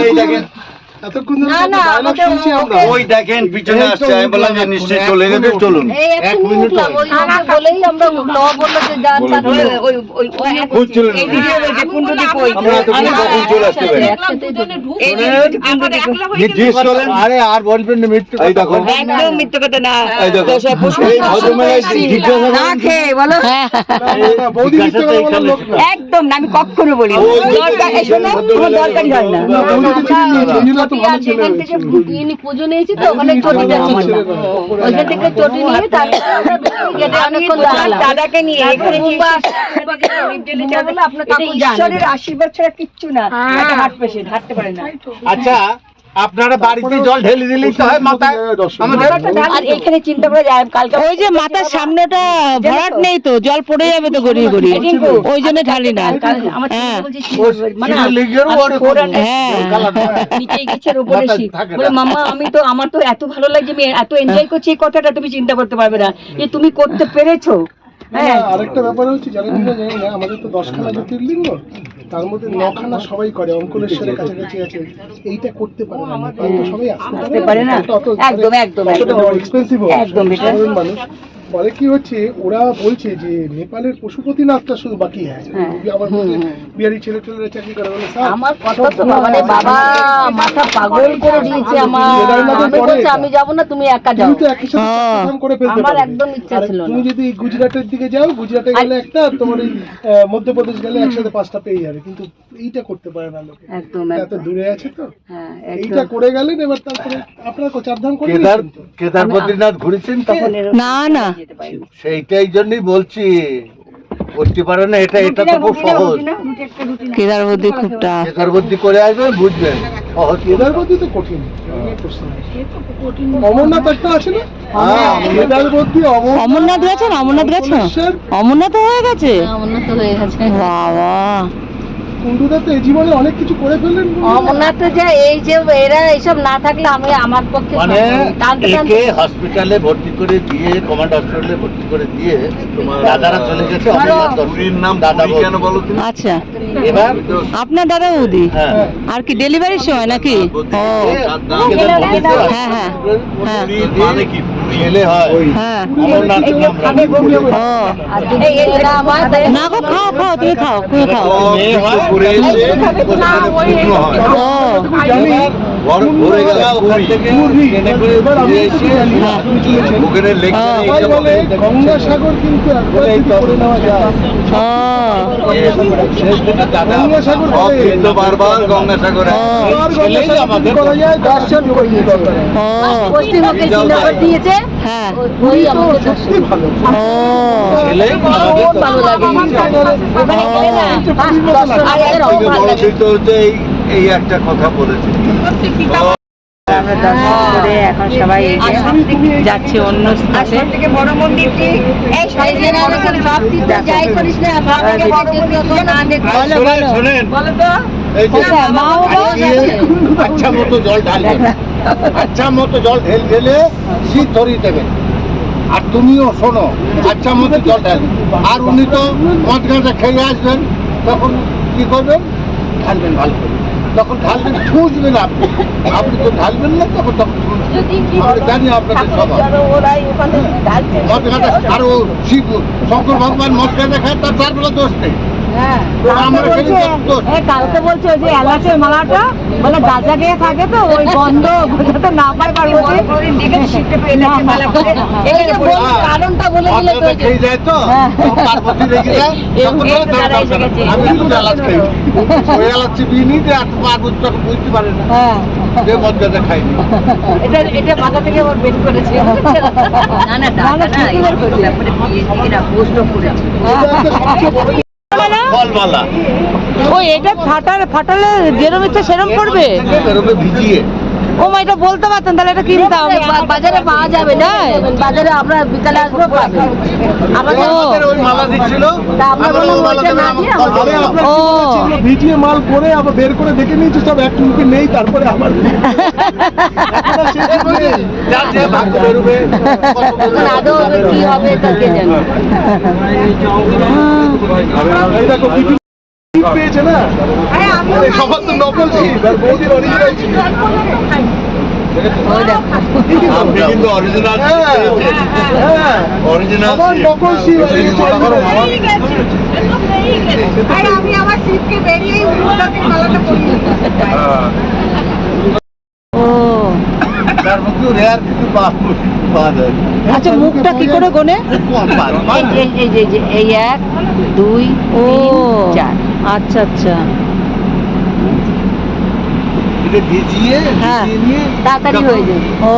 এই দেখেন এতক্ষণ ওই দেখেন পিছনে আসছে আমি বললাম যে নিশ্চয়ই চলে গেছে চলুন বলেই আমরা। বলল যে যান। ওই- ওই-? আমরা কখন চলে আসতে পারি আরে আর বলবেন না মৃত্যু এই দেখো একদম কথা না এই দেখো পুষ্প- না খেয়ে বলো না। একদম না আমি কখনো বলি দরকার শোনো তোমার দরকারই হয় না থেকে ইনি পুজো নিয়েছি তো ওখানে চটিটা ছিল ওইখান থেকে চটি নিয়ে তারপরে। দাদাকে নিয়ে এখানে আপনার। ঈশ্বরের আশীর্বাদ ছাড়া কিচ্ছু না। একটা পেশেন্ট হাঁটতে পারে না। আচ্ছা আপনারা বাড়িতে জল ঢেলে দিলেই তো হয় মাথায়। আর এখানে চিন্তা করে যায় কালকে ওই যে মাথার সামনেটা ভরাট নেই তো জল পড়ে যাবে তো গড়িয়ে গড়িয়ে। ওই জন্য ঢালি না কাল- হ্যাঁ। বলছে, মানে হ্যাঁ। না। বলে মাম্মা আমি তো আমার তো এত ভালো লাগছে আমি এত এনজয় করছি এই কথাটা তুমি চিন্তা করতে পারবে না। যে তুমি করতে পেরেছ। হ্যাঁ। আরেকটা ব্যাপার হচ্ছে জানেন না আমাদের তো দশখানা জ্যোতির্লিঙ্গ। তার মধ্যে নখানা সবাই করে অঙ্কলেশ্বরের কাছাকাছি আছে এইটা করতে পারে না তো সবাই আসতে পারে না? একদম, একদম, একদম। এক্সপেন্সিভ একদম, মানুষ ফলে কি হচ্ছে ওরা বলছে যে নেপালের পশুপতিনাথটা শুধু বাকি হ্যাঁ হ্যাঁ। আবার বিহারি ছেলে চাকরি করে বলে আমার কথা তো মানে বাবা মাথা পাগল করে দিয়েছে আমার। আমি পরে বলছি আমি যাব না তুমি একা যাও। তুমি তো একই সাথে কাম করে ফেলতে আমার একদম ইচ্ছা ছিল না। তুমি যদি গুজরাটের দিকে যাও গুজরাটে গেলে একটা তোমার এই আহ, মধ্যপ্রদেশ গেলে একসাথে পাঁচটা পেয়ে যাবে। কিন্তু এইটা করতে পারে না লোকে। একদম এত দূরে আছে তো। হ্যাঁ এইটা করে গেলেন এবার তারপরে আপনারা চারধাম করে কেদার কেদার বদ্রীনাথ ঘুরেছেন তখন? না না। যেতে পারিনি। সেইটাই জন্যই বলছি করতে পারে না এটা এটা তো খুব সহজ। খুব টাফ কেদারবদ্দি করে আসবেন বুঝবেন। সহজ কেদারবদ্দি তো কঠিন। অমরনাথ একটা আছে না? হ্যাঁ, অমরনাথ। গেছেন? অমরনাথ গেছো অঙ্কলেশ্বর, অমরনাথ হয়ে গেছে? উন্নত হয়ে গেছে। বাবা। তো এই জীবনে অনেক কিছু করে ফেললেন অমরনাথ যে এই যে এরা এইসব না থাকলে আমি আমার পক্ষে মানে একে হসপিটালে ভর্তি করে দিয়ে কমান্ড হসপিটালে ভর্তি করে দিয়ে দাদারা চলে গেছে অমরনাথ দর্শনের নাম দাদা কেন বলো তুমি? আচ্ছা। এবার আপনার দাদা বৌদি হ্যাঁ। আর কি ডেলিভারির সময় নাকি? ও। হ্যাঁ হ্যাঁ। হ্যাঁ। মানে কি? ছেলে হয়। হ্যাঁ। অমরনাথ নাম রাখে। ও আর যদি এরা আমার না গো খাও খাও তুমি খাও তুমি খাও। হয় হয় গঙ্গাসাগর কিন্তু দাদা গঙ্গাসাগর চিহ্ন দিয়েছে। হ্যাঁ। ভালো। লাগে। এই একটা কথা বলেছে। আমরা দর্শন করে এখন সবাই যাচ্ছে অন্য স্থানে। বড় মন্দিরটি এই এই সব দিতে যাই করিস না সব থেকে বড় মন্দির না দেখ শোনেন শোনেন বলো তো। এই যে মা বাবা আজকে আচ্ছা মতো জল ঢালবেন আচ্ছা মতো জল ঢেল ঢেলে শীত ধরিয়ে দেবেন আর তুমিও শোনো আচ্ছা মতো জল ঢাল আর উনি তো মদ গাঁজা খেয়ে আসবেন তখন কি করবেন? ঢালবেন ভালো করে। তখন ঢালবেন খুঁজবেন আপনি। আপনি তো ঢালবেন না তখন তখন আমরা জানি আপনাদের সবাই আর ও শিব শঙ্কর ভগবান মদ দেখায় খায় তার তার বেলা দোষ নেই। হ্যাঁ এই কালকে বলছে যে এলাচের মালাটা বলে গাজা গিয়ে থাকে তো ওই গন্ধ বোঝাতে না পায় পার্বতী এই যে বল কারণটা বলে দিলে তো মদ খেয়ে যায় তো। পার্বতী রেগে যায় তখন এই বলে, দাঁড়ায় "দাও, দাও, গেছে। দাও, আমি কিন্তু এলাচ খাই। ওই এলাচ চিবিয়ে নিই যে আর পার্বতী তখন বুঝতে পারে হ্যাঁ। এটা এটা মাথা থেকে ওর বের করেছে। না না না ফলমালা। ও এটা ফাটালে ফাটালে যেরম ইচ্ছা সেরম পড়বে ভিজিয়ে। ও মা এটা বলতে পারতেন তাহলে এটা কিনতাম বাজারে পাওয়া যাবে না? বাজারে আমরা বিকালে আসব পাবে। আমাদের ওই মালা দিচ্ছিল। তা আমরা আমরা বললাম ওইটা না দিয়ে ফল আরে দেবেন। আপনার ও। ভিজিয়ে মাল করে আবার বের করে দেখে নিয়েছি সব এক টুমকে নেই তারপরে আদৌ হবে কি জানে? পেয়েছে না? সবার তো নকল বৌদির অরিজিনাল আচ্ছা মুখটা কি করে গোনে? এই এক দুই ও। চার। আচ্ছা আচ্ছা। এটা ভিজিয়ে হ্যাঁ। নিয়ে তাড়াতাড়ি হয়ে যাবে। ও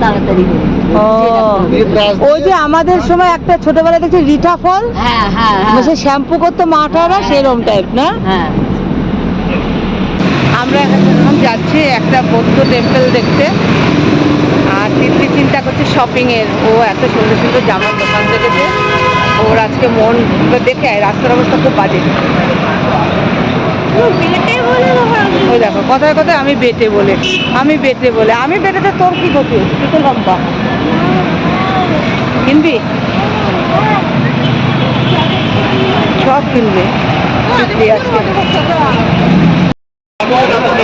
তাড়াতাড়ি। হয়ে ওই যে আমাদের সময় একটা ছোটবেলায় দেখছি রিঠা ফল? হ্যাঁ হ্যাঁ হ্যাঁ। সে শ্যাম্পু করতো মাঠারা সেরম টাইপ না? হ্যাঁ। আমরা এখন যাচ্ছি একটা বৌদ্ধ টেম্পল দেখতে আর তিতলি চিন্তা করছে শপিং এর। ও এত সুন্দর সুন্দর জামার দোকান দেখেছে। ওর আজকে মন দেখে রাস্তার অবস্থা খুব বাজে। ওই দেখো কথায় কথায় আমি বেটে বলে আমি বেটে বলে আমি বেটেতে তোর কি ক্ষতি? তুই তো লম্বা কিনবি? সব কিনবে।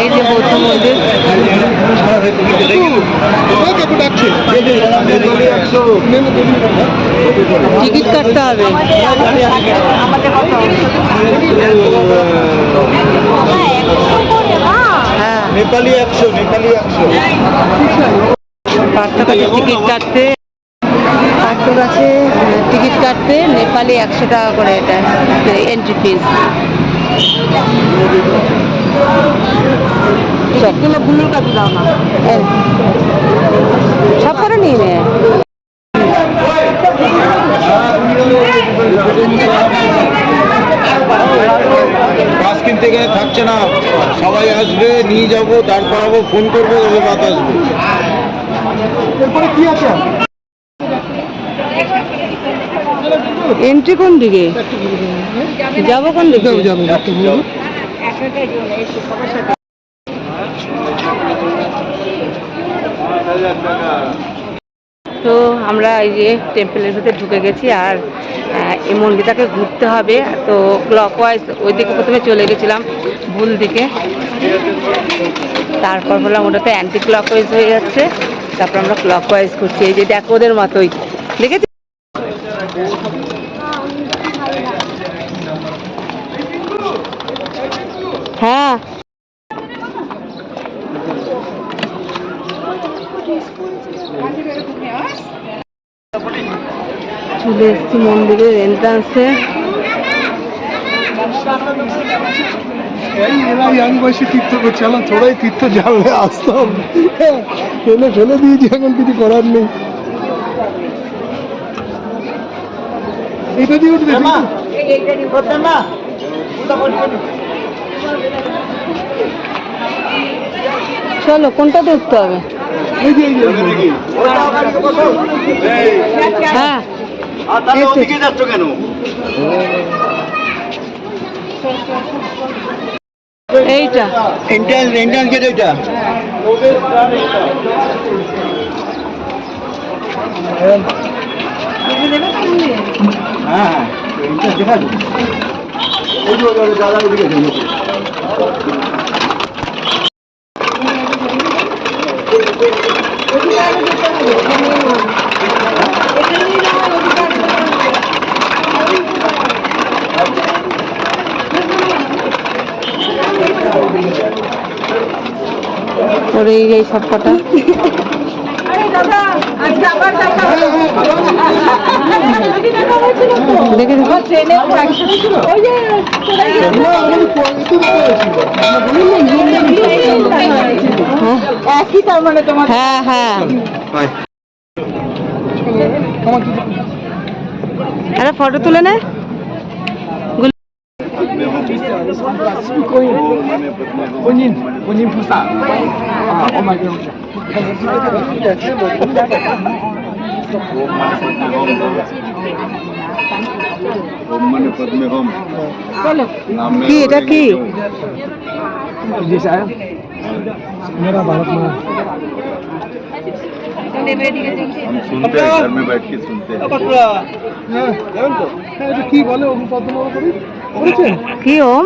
এই যে বৌদ্ধ মন্দির ওই কাকু ডাকছে নে, নে, দেবী কথা। টিকিট কাটতে হবে। হ্যাঁ। নেপালি একশো নেপালি একশো। পাঁচশো কাছে টিকিট কাটতে। পাঁচশো কাছে টিকিট কাটতে। নেপালি একশো টাকা করে এটা এন্ট্রি ফিস কাটে দাও সব করে নিয়ে নে। বাস কিনতে গেলে থাকছে না। সবাই আসবে নিয়ে যাব দাঁড় করাবো ফোন করব তবে বাত আসবে। এরপরে কি আছে এন্ট্রি কোন দিকে? যাব কোন দিকে? যাব যাব যাব। তো আমরা এই যে টেম্পলের ভিতরে ঢুকে গেছি আর এই মন্দিরটাকে ঘুরতে হবে। তো ক্লক ওয়াইজ ওই দিকে প্রথমে চলে গেছিলাম ভুল দিকে। তারপর বললাম ওটাতে অ্যান্টি ক্লক ওয়াইজ হয়ে যাচ্ছে। তারপর আমরা ক্লক ওয়াইজ ঘুরছি। এই যে দেখো ওদের মতোই। দেখেছি? হ্যাঁ। চলে এসেছি মন্দিরের এন্ট্রান্সে এরা ইয়াং বয়সে তীর্থ করছে। আমার থোড়াই তীর্থ জানলে আসতাম। ফেলে ফেলে দিয়েছি এখন কিছু করার নেই। এটা দিয়ে উঠবে চলো কোনটা দেখতে হবে? হ্যাঁ। ওদিকে যাচ্ছ কেন? এইটা। ইন্ডিয়ান ইন্ডিয়ান গেট এটা হ্যাঁ হ্যাঁ। দেখা যাবে এই যে ওই দাদা ওদিকে ওর এই এই সব কটা দেখে দেখো তার মানে তোমার? হ্যাঁ হ্যাঁ। একটা ফটো তুলে নে। ওম মানে পদ্মে হোম नाम में কি এটা কি मेरा भारत माँ हम सुनते हैं घर में बैठ के सुनते हैं হ্যাঁ হ্যাঁ এটা কি বলে অভিপদ্ম করি করেছেন কি ওম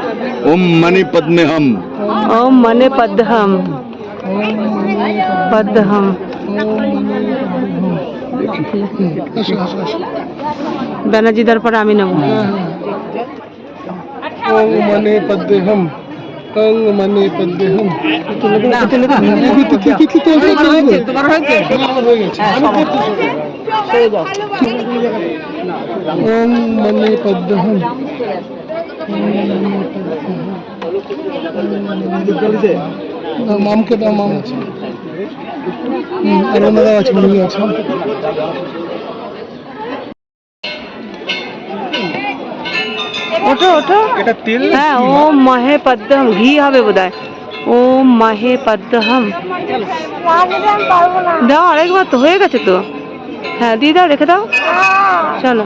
ओम मणि पद्मे हम ওম মানে পদ্মহম পদ্মহম আসো আসো আসো ব্যানার্জি দেওয়ার পরে আমি নেবো ওং মানে পদ্মে হম ওং মানে পদ্মে হম তুলে দে একটু তুলে দে তোমার হয়েছে আমার হয়ে গেছে আমি করতেছি ওং মানে পদ্মে হম দাও, মামকে দাও মাম আছে আর ওনারাও আছে উনি আছে ওঠো ওঠো এটা তেল হ্যাঁ ওম মহে পদ্মহম ঘি হবে বোধহয়। ওম মহে পদ্মহম। দাও আরেকবার তো হয়ে গেছে তো। হ্যাঁ দিয়ে দাও রেখে দাও। চলো।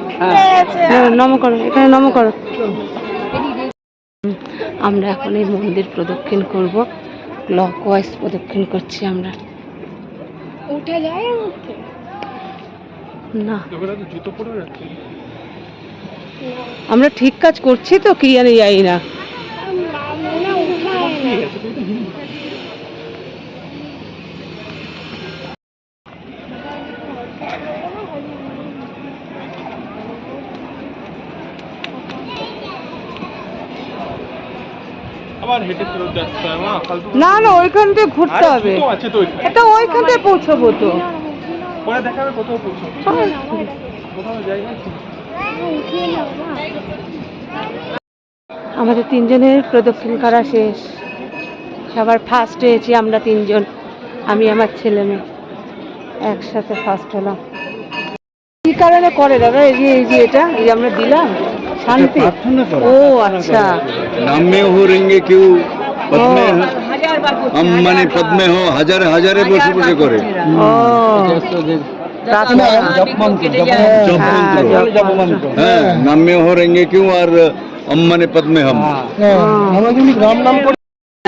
হ্যাঁ, নম করো এখানে নম করো। আমরা এখন এই মন্দির প্রদক্ষিণ করব ক্লক ওয়াইজ প্রদক্ষিণ করছি আমরা। উঠে যায় না। আমরা ঠিক কাজ করছি তো কি জানি যাই না আবার হেঁটে ফেরত যাচ্ছে না? না ওইখান থেকে ঘুরতে হবে। আছে তো ওইখানে। এটা ওইখান থেকে পৌঁছবো তো। পরে দেখাবে কোথাও পৌঁছো কোথাও জায়গা আমাদের তিনজনের প্রদক্ষিণ করা শেষ। সবার ফার্স্ট হয়েছি আমরা তিনজন আমি আমার ছেলে মেয়ে একসাথে ফার্স্ট হলাম। কি কারণে করে দাদা? এই যে এই যে এটা এই যে আমরা দিলাম। শান্তি? ও আচ্ছা। নামে হরেঙ্গে কেউ পদ্মে পদ্মে হো হাজারে হাজারে বসে বসে করে। হ্যাঁ, নামে হরেঙ্গে কেউ আর আম্মানে পদ্মে হম নাম নাম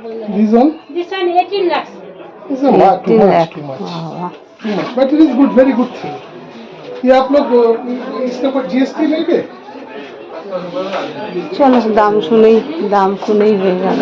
This one? This one 18 lakhs. This one not too তিন much, লাখ too much, বাহ বাহ too much. But it is good, very good thing. ये आप लोग अ, इसके ऊपर जीएसटी लेंगे চলো দাম শুনেই দাম শুনেই হয়ে গেল